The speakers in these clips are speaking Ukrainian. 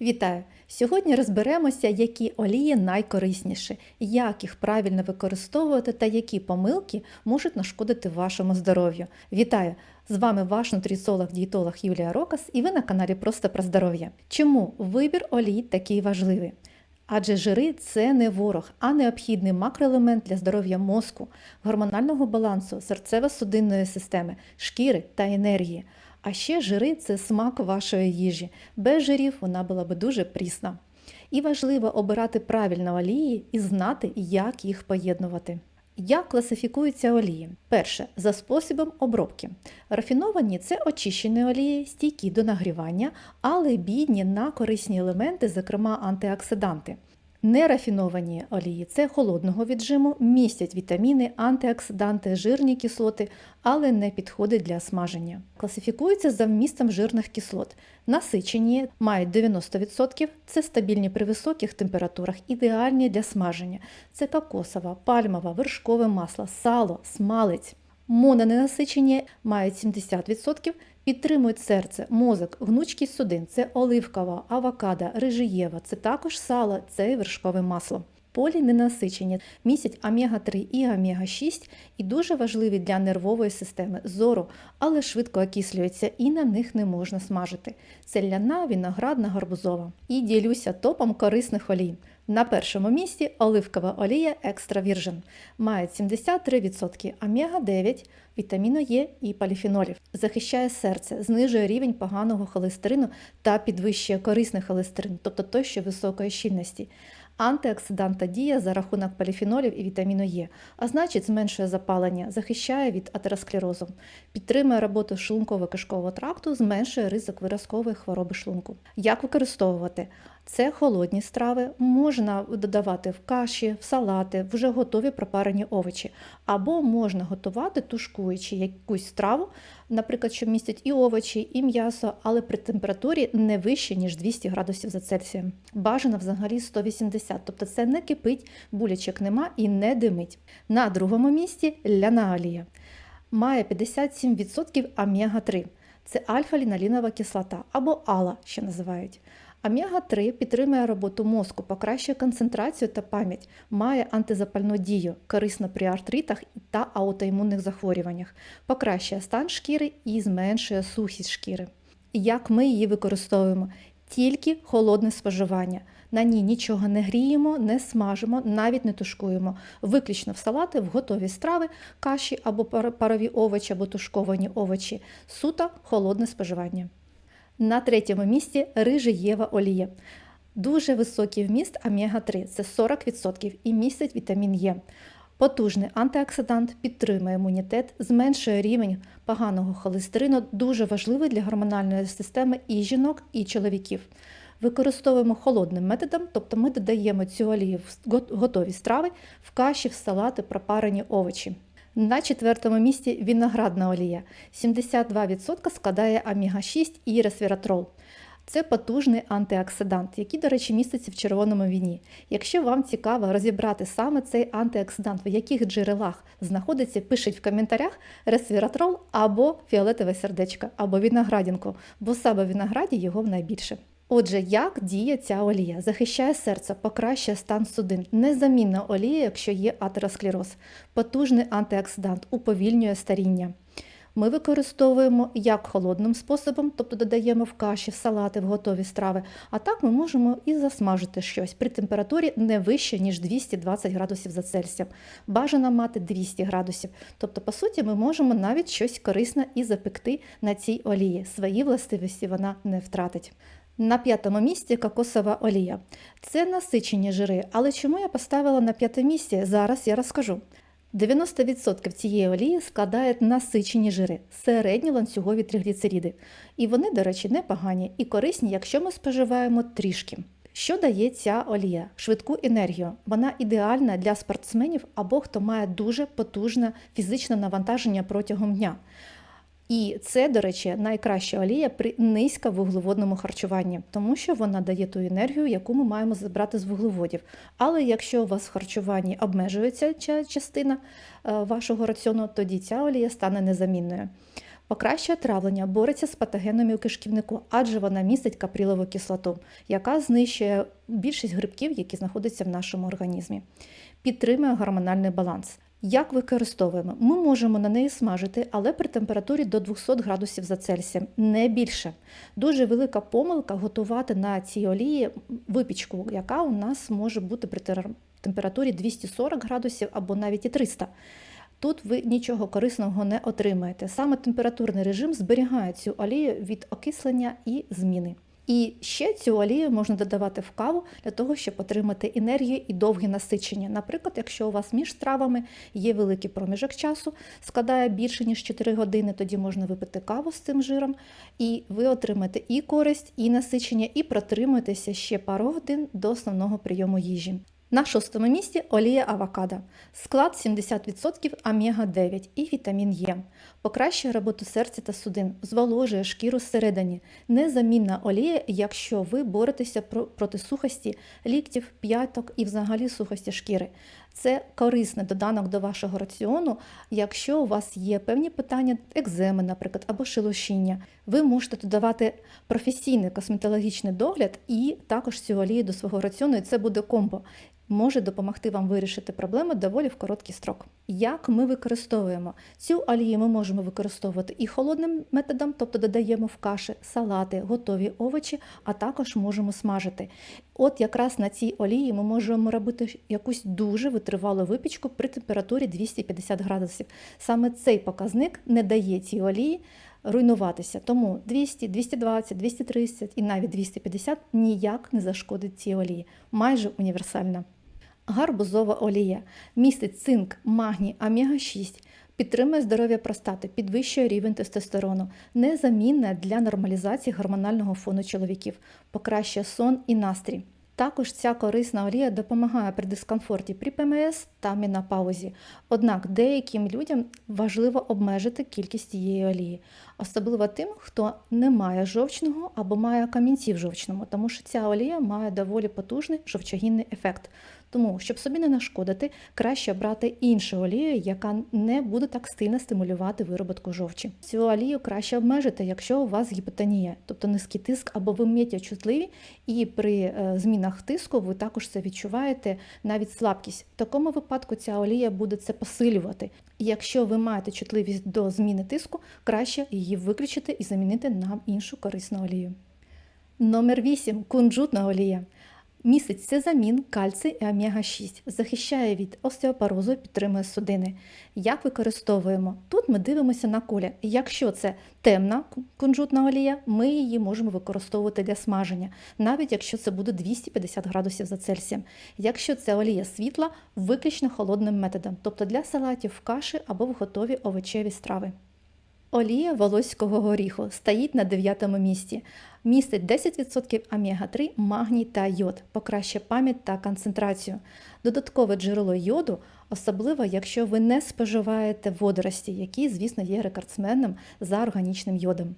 Вітаю! Сьогодні розберемося, які олії найкорисніші, як їх правильно використовувати та які помилки можуть нашкодити вашому здоров'ю. Вітаю! З вами ваш нутриціолог-дієтолог Юлія Рокас і ви на каналі Просто про здоров'я. Чому вибір олій такий важливий? Адже жири це не ворог, а необхідний макроелемент для здоров'я мозку, гормонального балансу, серцево-судинної системи, шкіри та енергії. А ще жири це смак вашої їжі. Без жирів вона була би дуже прісна. І важливо обирати правильно олії і знати, як їх поєднувати. Як класифікуються олії? Перше за способом обробки. Рафіновані це очищені олії, стійкі до нагрівання, але бідні на корисні елементи, зокрема антиоксиданти. Нерафіновані олії це холодного віджиму, містять вітаміни, антиоксиданти, жирні кислоти, але не підходять для смаження. Класифікуються за вмістом жирних кислот. Насичені мають 90%, це стабільні при високих температурах, ідеальні для смаження. Це кокосова, пальмова, вершкове масло, сало, смалець. Мононенасичені мають 70%, підтримують серце, мозок, гнучкість судин це оливкова, авокадо, рижиєва, це також сало, це вершкове масло. Поліненасичені містять омега-3 і омега-6 і дуже важливі для нервової системи зору, але швидко окислюються і на них не можна смажити. Це ляна, виноградна, гарбузова. І ділюся топом корисних олій. На першому місці оливкова олія Extra Virgin. Має 73% омега-9, вітаміну Е і поліфенолів. Захищає серце, знижує рівень поганого холестерину та підвищує корисний холестерин, тобто той, що високої щільності. Антиоксиданта діє за рахунок поліфенолів і вітаміну Е, а значить зменшує запалення, захищає від атеросклерозу, підтримує роботу шлунково-кишкового тракту, зменшує ризик виразкової хвороби шлунку. Як використовувати? Це холодні страви, можна додавати в каші, в салати, вже готові пропарені овочі, або можна готувати, тушкуючи якусь страву, наприклад, що містять і овочі, і м'ясо, але при температурі не вище, ніж 200 градусів за Цельсієм. Бажано взагалі 180, тобто це не кипить, булячок нема і не димить. На другому місці ляна олія. Має 57% омега-3. Це альфа-лінолінова кислота або ала, ще називають. Омега-3 підтримує роботу мозку, покращує концентрацію та пам'ять, має антизапальну дію, корисно при артритах та аутоімунних захворюваннях, покращує стан шкіри і зменшує сухість шкіри. Як ми її використовуємо? Тільки холодне споживання. На ній нічого не гріємо, не смажимо, навіть не тушкуємо. Виключно в салати, в готові страви, каші або парові овочі, або тушковані овочі. Суто холодне споживання. На третьому місці рижиєва олія. Дуже високий вміст омега-3, це 40% і містить вітамін Е. Потужний антиоксидант підтримує імунітет, зменшує рівень поганого холестерину, дуже важливий для гормональної системи і жінок, і чоловіків. Використовуємо холодним методом, тобто ми додаємо цю олію в готові страви, в каші, в салати, пропарені овочі. На четвертому місці виноградна олія. 72% складає омега-6 і ресвератрол. Це потужний антиоксидант, який, до речі, міститься в червоному віні. Якщо вам цікаво розібрати саме цей антиоксидант, в яких джерелах знаходиться, пишіть в коментарях ресвератрол або фіолетове сердечко, або виноградінку, бо саме в винограді його найбільше. Отже, як діє ця олія? Захищає серце, покращує стан судин, незамінна олія, якщо є атеросклероз, потужний антиоксидант, уповільнює старіння. Ми використовуємо як холодним способом, тобто додаємо в каші, в салати, в готові страви, а так ми можемо і засмажити щось при температурі не вище, ніж 220 градусів за Цельсієм. Бажано мати 200 градусів. Тобто, по суті, ми можемо навіть щось корисне і запекти на цій олії. Свої властивості вона не втратить. На п'ятому місці кокосова олія. Це насичені жири, але чому я поставила на п'яте місце, зараз я розкажу. 90% цієї олії складають насичені жири, середні ланцюгові тригліцериди. І вони, до речі, непогані і корисні, якщо ми споживаємо трішки. Що дає ця олія? Швидку енергію. Вона ідеальна для спортсменів або хто має дуже потужне фізичне навантаження протягом дня. І це, до речі, найкраща олія при низьковуглеводному харчуванні, тому що вона дає ту енергію, яку ми маємо забрати з вуглеводів. Але якщо у вас в харчуванні обмежується ця частина е, вашого раціону, тоді ця олія стане незамінною. Покращує травлення, бореться з патогенами у кишківнику, адже вона містить каприлову кислоту, яка знищує більшість грибків, які знаходяться в нашому організмі. Підтримує гормональний баланс. Як використовуємо? Ми можемо на неї смажити, але при температурі до 200 градусів за Цельсієм, не більше. Дуже велика помилка готувати на цій олії випічку, яка у нас може бути при температурі 240 градусів або навіть і 300. Тут ви нічого корисного не отримаєте. Саме температурний режим зберігає цю олію від окислення і зміни. І ще цю олію можна додавати в каву для того, щоб отримати енергію і довге насичення. Наприклад, якщо у вас між стравами є великий проміжок часу, складає більше ніж 4 години, тоді можна випити каву з цим жиром, і ви отримаєте і користь, і насичення, і протримуєтеся ще пару годин до основного прийому їжі. На шостому місці олія авокадо. Склад 70% омега-9 і вітамін Е. Покращує роботу серця та судин, зволожує шкіру зсередині. Незамінна олія, якщо ви боретеся про- проти сухості ліктів, п'яток і взагалі сухості шкіри. Це корисний доданок до вашого раціону, якщо у вас є певні питання, екземи, наприклад, або шелушіння. Ви можете додавати професійний косметологічний догляд і також цю олію до свого раціону, і це буде комбо. Може допомогти вам вирішити проблеми доволі в короткий строк. Як ми використовуємо цю олію, ми можемо використовувати і холодним методом, тобто додаємо в каші салати, готові овочі, а також можемо смажити. От якраз на цій олії ми можемо робити якусь дуже витривалу випічку при температурі 250 градусів. Саме цей показник не дає цій олії руйнуватися. Тому 200, 220, 230 і навіть 250 ніяк не зашкодить цій олії. Майже універсальна. Гарбузова олія містить цинк, магній, омега-6, підтримує здоров'я простати, підвищує рівень тестостерону, незамінна для нормалізації гормонального фону чоловіків, покращує сон і настрій. Також ця корисна олія допомагає при дискомфорті при ПМС та менопаузі. Однак деяким людям важливо обмежити кількість цієї олії, особливо тим, хто не має жовчного або має камінці в жовчному, тому що ця олія має доволі потужний жовчогінний ефект. Тому, щоб собі не нашкодити, краще брати іншу олію, яка не буде так сильно стимулювати вироботку жовчі. Цю олію краще обмежити, якщо у вас гіпотонія, тобто низький тиск або ви метеочутливі, і при е, змінах тиску ви також це відчуваєте навіть слабкість. В такому випадку ця олія буде це посилювати. Якщо ви маєте чутливість до зміни тиску, краще її виключити і замінити на іншу корисну олію. Номер 8. Кунжутна олія. Містить сезамін, кальцій і омега-6, захищає від остеопорозу, підтримує судини. Як використовуємо? Тут ми дивимося на колір. Якщо це темна кунжутна олія, ми її можемо використовувати для смаження, навіть якщо це буде 250 градусів за Цельсієм. Якщо це олія світла, виключно холодним методом, тобто для салатів в каші або в готові овочеві страви. Олія волоського горіху стоїть на дев'ятому місці. Містить 10% омега-3, магній та йод, покращує пам'ять та концентрацію. Додаткове джерело йоду, особливо якщо ви не споживаєте водорості, які, звісно, є рекордсменом за органічним йодом.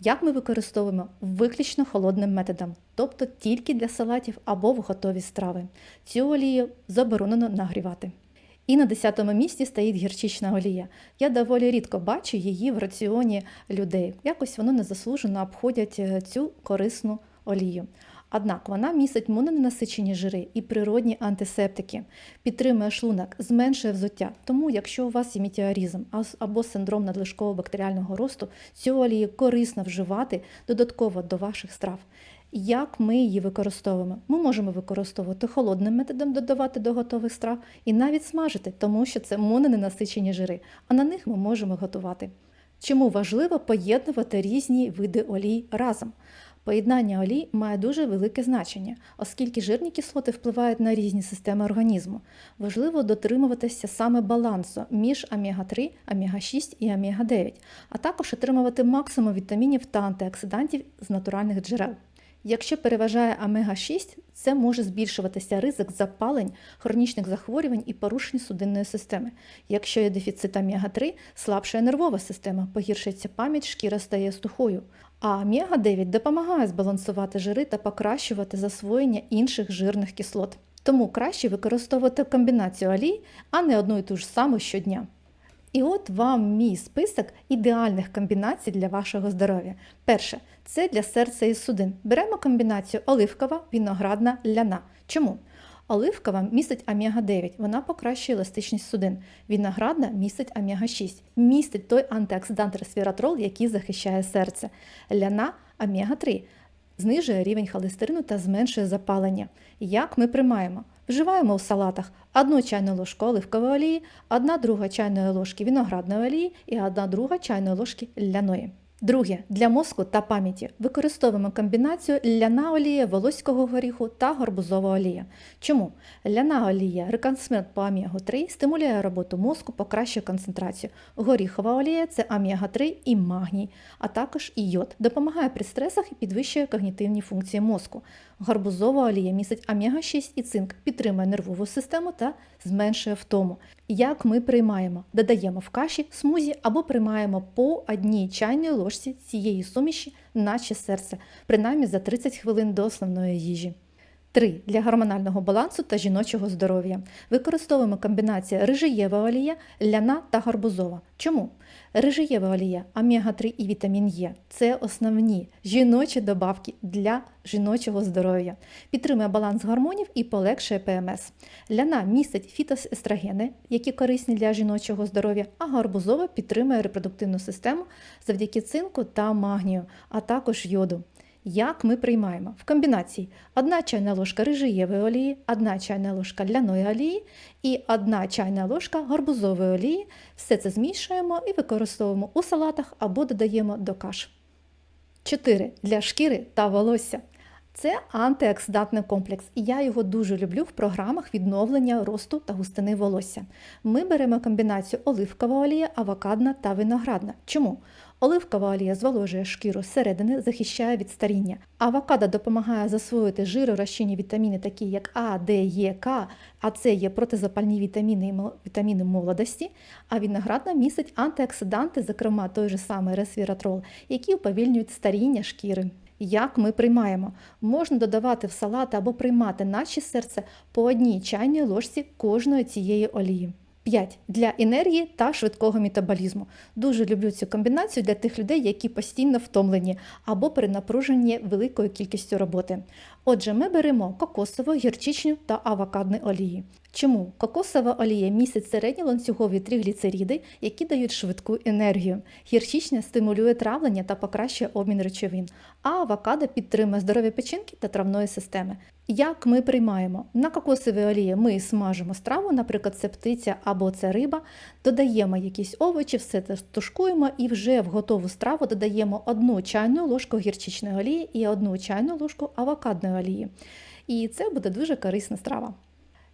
Як ми використовуємо виключно холодним методом, тобто тільки для салатів або в готові страви. Цю олію заборонено нагрівати. І на 10-му місці стоїть гірчична олія. Я доволі рідко бачу її в раціоні людей. Якось вони незаслужено обходять е, цю корисну олію. Однак вона містить мононенасичені жири і природні антисептики, підтримує шлунок, зменшує взуття. Тому, якщо у вас є метеоризм або синдром надлишкового бактеріального росту, цю олію корисно вживати додатково до ваших страв. Як ми її використовуємо? Ми можемо використовувати холодним методом, додавати до готових страв і навіть смажити, тому що це мононенасичені жири, а на них ми можемо готувати. Чому важливо поєднувати різні види олій разом? Поєднання олій має дуже велике значення, оскільки жирні кислоти впливають на різні системи організму. Важливо дотримуватися саме балансу між омега-3, омега-6 і омега-9, а також отримувати максимум вітамінів та антиоксидантів з натуральних джерел. Якщо переважає омега-6, це може збільшуватися ризик запалень, хронічних захворювань і порушень судинної системи. Якщо є дефіцит омега-3, слабшає нервова система, погіршується пам'ять, шкіра стає сухою. А омега-9 допомагає збалансувати жири та покращувати засвоєння інших жирних кислот. Тому краще використовувати комбінацію олій, а не одну і ту ж саму щодня. І от вам мій список ідеальних комбінацій для вашого здоров'я. Перше це для серця і судин. Беремо комбінацію оливкова, виноградна, ляна. Чому? Оливкова містить омега-9, вона покращує еластичність судин. Виноградна містить омега-6, містить той антиоксидант ресвіратрол, який захищає серце. Ляна омега-3 знижує рівень холестерину та зменшує запалення. Як ми приймаємо? Вживаємо у салатах одну чайну ложку оливкової олії, одна друга чайної ложки виноградної олії і одна друга чайної ложки ляної. Друге, для мозку та пам'яті використовуємо комбінацію ляна олія, волоського горіху та гарбузова олія. Чому? Ляна олія реконсмент по омегу-3 стимулює роботу мозку, покращує концентрацію. Горіхова олія це омега-3 і магній, а також і йод, допомагає при стресах і підвищує когнітивні функції мозку. Гарбузова олія містить омега-6 і цинк, підтримує нервову систему та зменшує втому. Як ми приймаємо? Додаємо в каші, смузі або приймаємо по одній чайній ложці цієї суміші, наче серце, принаймні за 30 хвилин до основної їжі. 3. Для гормонального балансу та жіночого здоров'я. Використовуємо комбінацію рижиєва олія, ляна та гарбузова. Чому? Рижиєва олія, омега-3 і вітамін Е – це основні жіночі добавки для жіночого здоров'я. Підтримує баланс гормонів і полегшує ПМС. Ляна містить фітоестрогени, які корисні для жіночого здоров'я, а гарбузова підтримує репродуктивну систему завдяки цинку та магнію, а також йоду. Як ми приймаємо? В комбінації 1 чайна ложка рижиєвої олії, 1 чайна ложка ляної олії і 1 чайна ложка гарбузової олії. Все це змішуємо і використовуємо у салатах або додаємо до каш. 4. Для шкіри та волосся. Це антиоксидантний комплекс, і я його дуже люблю в програмах відновлення росту та густини волосся. Ми беремо комбінацію оливкова олія, авокадна та виноградна. Чому? Оливкова олія зволожує шкіру зсередини, захищає від старіння. Авокадо допомагає засвоїти жиророзчинні вітаміни, такі як А, Д, Е, К, а це є протизапальні вітаміни і вітаміни молодості. А виноградна містить антиоксиданти, зокрема той же самий ресвіратрол, які уповільнюють старіння шкіри. Як ми приймаємо? Можна додавати в салати або приймати наче серце по одній чайній ложці кожної цієї олії. 5. Для енергії та швидкого метаболізму. Дуже люблю цю комбінацію для тих людей, які постійно втомлені або перенапружені великою кількістю роботи. Отже, ми беремо кокосову, гірчичну та авокадну олії. Чому? Кокосова олія містить середні ланцюгові тригліцериди, які дають швидку енергію. Гірчичня стимулює травлення та покращує обмін речовин, а авокадо підтримує здоров'я печінки та травної системи. Як ми приймаємо? На кокосовій олії ми смажимо страву, наприклад, це птиця або це риба, додаємо якісь овочі, все це тушкуємо і вже в готову страву додаємо одну чайну ложку гірчичної олії і одну чайну ложку авокадної олії. І це буде дуже корисна страва.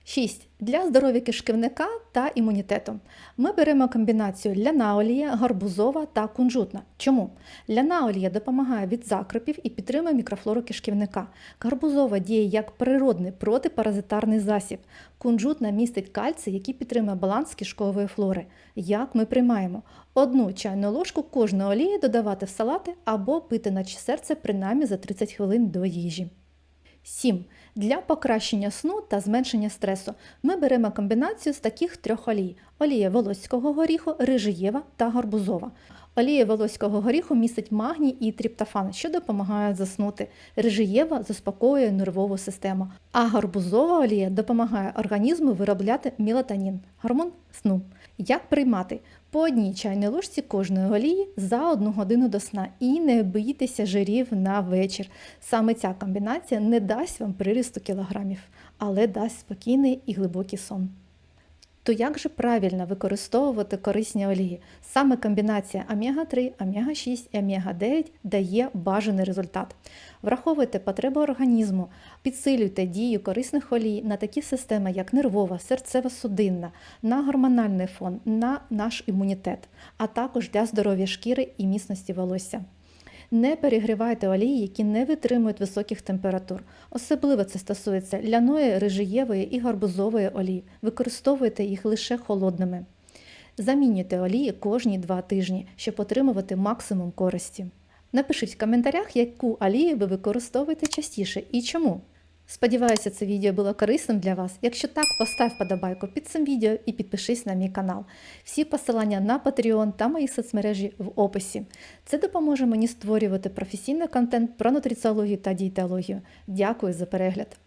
6. Для здоров'я кишківника та імунітету. Ми беремо комбінацію ляна олія, гарбузова та кунжутна. Чому? Ляна олія допомагає від закропів і підтримує мікрофлору кишківника. Гарбузова діє як природний протипаразитарний засіб. Кунжутна містить кальцій, який підтримує баланс кишкової флори. Як ми приймаємо? Одну чайну ложку кожної олії додавати в салати або пити наче серце принаймні за 30 хвилин до їжі. 7. Для покращення сну та зменшення стресу ми беремо комбінацію з таких трьох олій: олія волоського горіху, рижиєва та гарбузова. Олія волоського горіху містить магній і тріптофан, що допомагають заснути. Рижиєва заспокоює нервову систему, а гарбузова олія допомагає організму виробляти мелатонін, гормон сну. Як приймати? По одній чайній ложці кожної олії за одну годину до сна і не бійтеся жирів на вечір. Саме ця комбінація не дасть вам прирісту кілограмів, але дасть спокійний і глибокий сон. То як же правильно використовувати корисні олії? Саме комбінація омега-3, омега-6 і омега-9 дає бажаний результат. Враховуйте потреби організму, підсилюйте дію корисних олій на такі системи, як нервова, серцево-судинна, на гормональний фон, на наш імунітет, а також для здоров'я шкіри і міцності волосся. Не перегрівайте олії, які не витримують високих температур. Особливо це стосується ляної, рижиєвої і гарбузової олії. Використовуйте їх лише холодними. Замінюйте олії кожні 2 тижні, щоб отримувати максимум користі. Напишіть в коментарях, яку олію ви використовуєте частіше і чому. Сподіваюся, це відео було корисним для вас. Якщо так, постав подобайку під цим відео і підпишись на мій канал. Всі посилання на Patreon та мої соцмережі в описі. Це допоможе мені створювати професійний контент про нутриціологію та дієтологію. Дякую за перегляд!